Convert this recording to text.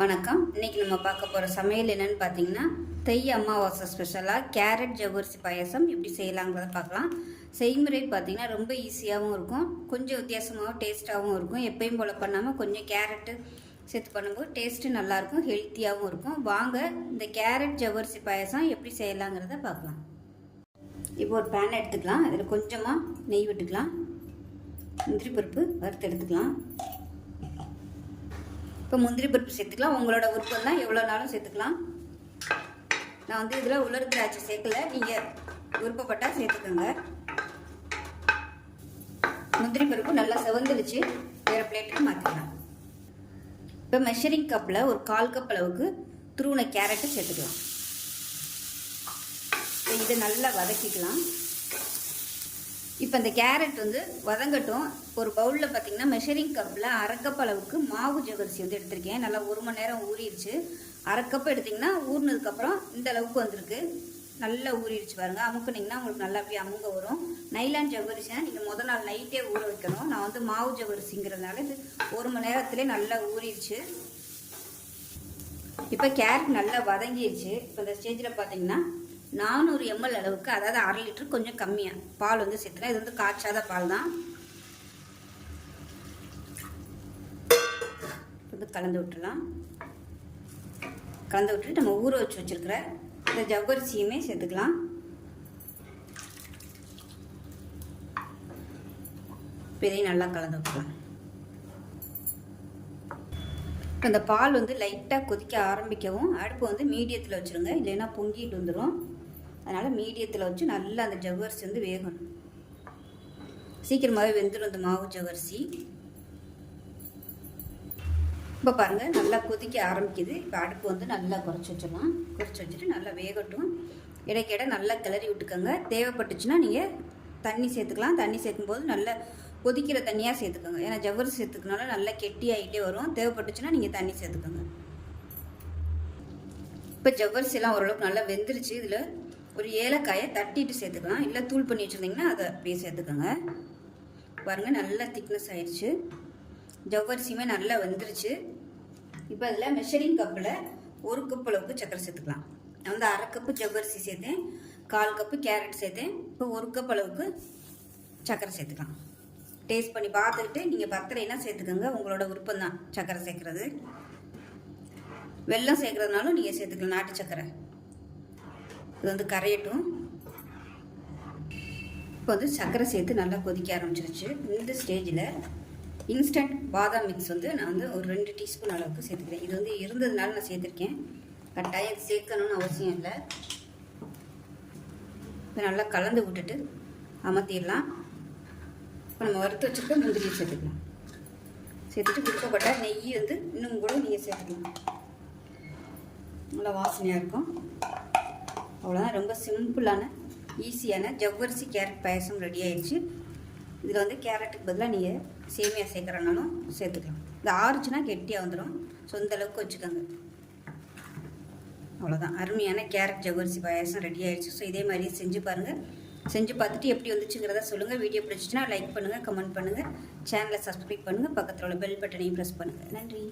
வணக்கம். இன்னைக்கு நம்ம பார்க்க போகிற சமையல் என்னன்னு பார்த்தீங்கன்னா தை அமாவாசை ஸ்பெஷலாக கேரட் ஜவ்வரிசி பாயாசம் எப்படி செய்யலாங்கிறத பார்க்கலாம். செய்முறை பார்த்தீங்கன்னா ரொம்ப ஈஸியாகவும் இருக்கும். கொஞ்சம் வித்தியாசமாகவும் டேஸ்ட்டாகவும் இருக்கும். எப்பயும் போல் பண்ணாமல் கொஞ்சம் கேரட்டு சேர்த்து பண்ணும்போது டேஸ்ட்டு நல்லாயிருக்கும் ஹெல்த்தியாகவும் இருக்கும். வாங்க இந்த கேரட் ஜவ்வரிசி பாயாசம் எப்படி செய்யலாங்கிறத பார்க்கலாம். இப்போ ஒரு பேன் எடுத்துக்கலாம். அதில் கொஞ்சமாக நெய் விட்டுக்கலாம். முந்திரி பருப்பு வறுத்து எடுத்துக்கலாம். இப்போ முந்திரி பருப்பு சேர்த்துக்கலாம். உங்களோட விருப்பம் தான் எவ்வளோ நாளும் சேர்த்துக்கலாம். நான் வந்து இதில் உலர் திராட்சை சேர்க்கல. நீங்கள் விருப்பப்பட்டால் சேர்த்துக்கோங்க. முந்திரி பருப்பு நல்லா செவந்துருச்சு வேறு பிளேட்டுக்கு மாற்றிக்கலாம் இப்போ மெஷரிங் கப்பில் ஒரு கால் கப் அளவுக்கு துருவின கேரட்டு சேர்த்துக்கலாம். இதை நல்லா வதக்கிக்கலாம். இப்போ இந்த கேரட் வந்து வதங்கட்டும். ஒரு பவுலில் பார்த்தீங்கன்னா மெஷரிங் கப்பில் அரைக்கப் அளவுக்கு மாவு ஜவரிசி வந்து எடுத்திருக்கேன். நல்லா ஒரு மணி நேரம் ஊறிடுச்சு. அரைக்கப் எடுத்திங்கன்னா ஊறினதுக்கப்புறம் இந்த அளவுக்கு வந்திருக்கு. நல்லா ஊறிடுச்சு பாருங்கள் அமுக்குனிங்கன்னா உங்களுக்கு நல்லா அப்படியே அமுங்க வரும். நைலான் ஜவ்வரிசினா நீங்கள் முதல் நாள் நைட்டே ஊற வைக்கணும். நான் வந்து மாவு ஜவரிசிங்கிறதுனால இது ஒரு மணி நேரத்துலேயே நல்லா ஊறிடுச்சு. இப்போ கேரட் நல்லா வதங்கிடுச்சு. இப்போ இந்த ஸ்டேஜில் பார்த்தீங்கன்னா நானூறு எம்எல் அளவுக்கு அதாவது அரை லிட்டர் கொஞ்சம் கம்மியாக பால் வந்து சேர்த்துலாம் இது வந்து காய்ச்சாத பால் தான். வந்து கலந்து விட்டுலாம் கலந்து விட்டுட்டு நம்ம ஊற வச்சு வச்சுருக்கிற இந்த ஜவ்வரிசியுமே சேர்த்துக்கலாம். இதையும் நல்லா கலந்து விட்டுலாம் இப்போ இந்த பால் வந்து லைட்டாக கொதிக்க ஆரம்பிக்கவும் அடுப்பு வந்து மீடியத்தில் வச்சுருங்க. இல்லைன்னா பொங்கிட்டு வந்துடும் அதனால் மீடியத்தில் வச்சு நல்லா அந்த ஜவ்வரிசி வந்து வேகணும். சீக்கிரமாகவே வெந்துடும் அந்த மாவு ஜவ்வரிசி. இப்போ பாருங்கள் நல்லா கொதிக்க ஆரம்பிக்குது. இப்போ அடுப்பு வந்து நல்லா குறைச்சி வச்சிடலாம். குறைச்சி வச்சுட்டு நல்லா வேகட்டும். இடைக்கிட நல்லா கிளறி விட்டுக்கோங்க. தேவைப்பட்டுச்சுன்னா நீங்கள் தண்ணி சேர்த்துக்கலாம். தண்ணி சேர்க்கும்போது நல்லா கொதிக்கிற தண்ணியாக சேர்த்துக்கோங்க. ஏன்னா ஜவ்வரிசி சேர்த்துக்கனால நல்லா கெட்டியாகிட்டே வரும். தேவைப்பட்டுச்சுன்னா நீங்கள் தண்ணி சேர்த்துக்கோங்க. இப்போ ஜவ்வரிசிலாம் ஓரளவுக்கு நல்லா வெந்துருச்சு. இதில் ஒரு ஏலக்காயை தட்டிட்டு சேர்த்துக்கலாம். இல்லை தூள் பண்ணி வச்சுருந்தீங்கன்னா அதை அப்படியே சேர்த்துக்கோங்க. பாருங்கள் நல்லா திக்னஸ் ஆயிடுச்சு. ஜவ்வரிசியுமே நல்லா வந்துருச்சு. இப்போ அதில் மெஷரிங் கப்பில் ஒரு கப் அளவுக்கு சக்கரை சேர்த்துக்கலாம். நான் வந்து அரை கப்பு ஜவ்வரிசி சேர்த்தேன். கால் கப்பு கேரட் சேர்த்தேன். இப்போ ஒரு கப் அளவுக்கு சக்கரை சேர்த்துக்கலாம். டேஸ்ட் பண்ணி பார்த்துக்கிட்டு நீங்கள் பத்தரைனா சேர்த்துக்கோங்க. உங்களோட விருப்பம் தான் சக்கரை சேர்க்குறது. வெல்லம் சேர்க்குறதுனாலும் நீங்கள் சேர்த்துக்கலாம். நாட்டு சக்கரை இது வந்து கரையட்டும். இப்போ வந்து சர்க்கரை சேர்த்து நல்லா கொதிக்க ஆரம்பிச்சிருச்சு. இந்த ஸ்டேஜில் இன்ஸ்டன்ட் பாதாம் மிக்ஸ் வந்து நான் வந்து ஒரு ரெண்டு டீஸ்பூன் அளவுக்கு சேர்த்துக்கிறேன். இது வந்து இருந்ததுனால நான் சேர்த்துருக்கேன். கட்டாயம் இது சேர்க்கணும்னு அவசியம் இல்லை. இப்போ நல்லா கலந்து விட்டுட்டு அமர்த்திடலாம். இப்போ நம்ம வறுத்து வச்சுருக்க முந்திரியை சேர்த்துக்கலாம். சேர்த்துட்டு கொடுக்கப்பட்ட நெய் வந்து இன்னும் கூட நீங்கள் சேர்த்துக்கலாம். நல்லா வாசனையாக இருக்கும். அவ்வளோதான் ரொம்ப சிம்பிளான ஈஸியான ஜவ்வரிசி கேரட் பாயசம் ரெடி ஆயிடுச்சு. இதில் வந்து கேரட்டுக்கு பதிலாக நீங்கள் சேமியா சேர்க்குறனாலும் சேர்த்துக்கலாம். இது ஆறுச்சுன்னா கெட்டியாக வந்துடும் ஸோ இந்த அளவுக்கு வச்சுக்கோங்க. அவ்வளோதான் அருமையான கேரட் ஜவ்வரிசி பாயாசம் ரெடி ஆயிடுச்சு. ஸோ இதே மாதிரி செஞ்சு பாருங்கள் செஞ்சு பார்த்துட்டு எப்படி வந்துச்சுங்கிறத சொல்லுங்கள் வீடியோ பிடிச்சிச்சின்னா லைக் பண்ணுங்கள் கமெண்ட் பண்ணுங்கள் சேனலை சப்ஸ்கிரைப் பண்ணுங்கள் பக்கத்தில் உள்ள பெல் பட்டனையும் ப்ரெஸ் பண்ணுங்கள் நன்றி.